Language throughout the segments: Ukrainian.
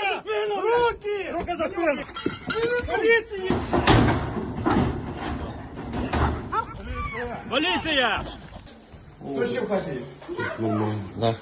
спину! Руки! Руки за Полиция! Поліції! Поліція! Хто ще в хаті є? Да.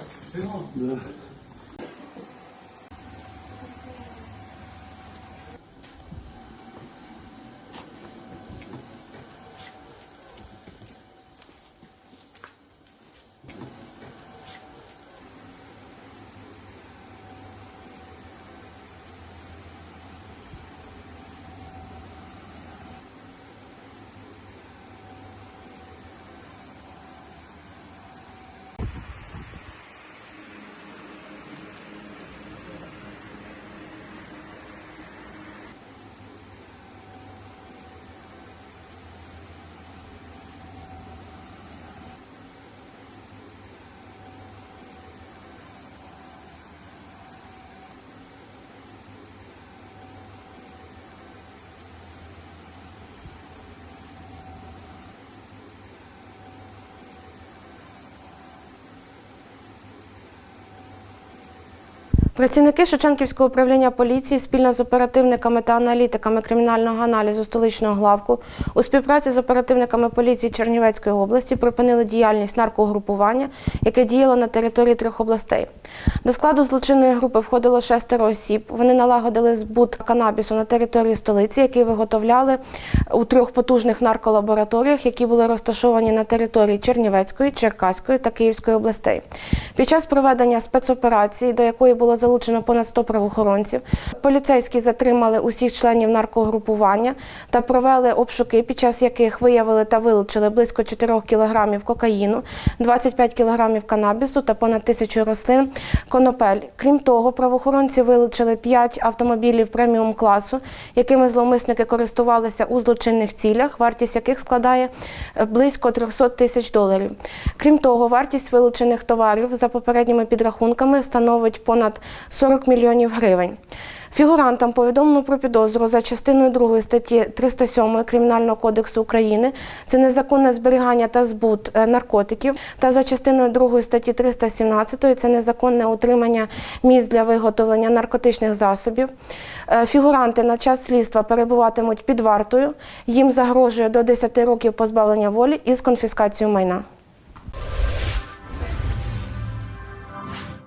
Працівники Шевченківського управління поліції спільно з оперативниками та аналітиками кримінального аналізу столичного главку у співпраці з оперативниками поліції Чернівецької області припинили діяльність наркогрупування, яке діяло на території трьох областей. До складу злочинної групи входило шестеро осіб. Вони налагодили збут канабісу на території столиці, який виготовляли у трьох потужних нарколабораторіях, які були розташовані на території Чернівецької, Черкаської та Київської областей. Під час проведення спецоперації, до якої було залучено понад 100 правоохоронців, поліцейські затримали усіх членів наркогрупування та провели обшуки, під час яких виявили та вилучили близько 4 кілограмів кокаїну, 25 кілограмів канабісу та понад тисячу рослин конопель. Крім того, правоохоронці вилучили 5 автомобілів преміум класу, якими зловмисники користувалися у злочинних цілях, вартість яких складає е, близько 300 тисяч доларів. Крім того, вартість вилучених товарів за попередніми підрахунками становить понад 40 мільйонів гривень. Фігурантам повідомлено про підозру за частиною 2 статті 307 Кримінального кодексу України це незаконне зберігання та збут е, наркотиків, та за частиною 2 статті 317 це незаконне утримання місць для виготовлення наркотичних засобів. Е, Фігуранти на час слідства перебуватимуть під вартою. Їм загрожує до 10 років позбавлення волі із конфіскацією майна.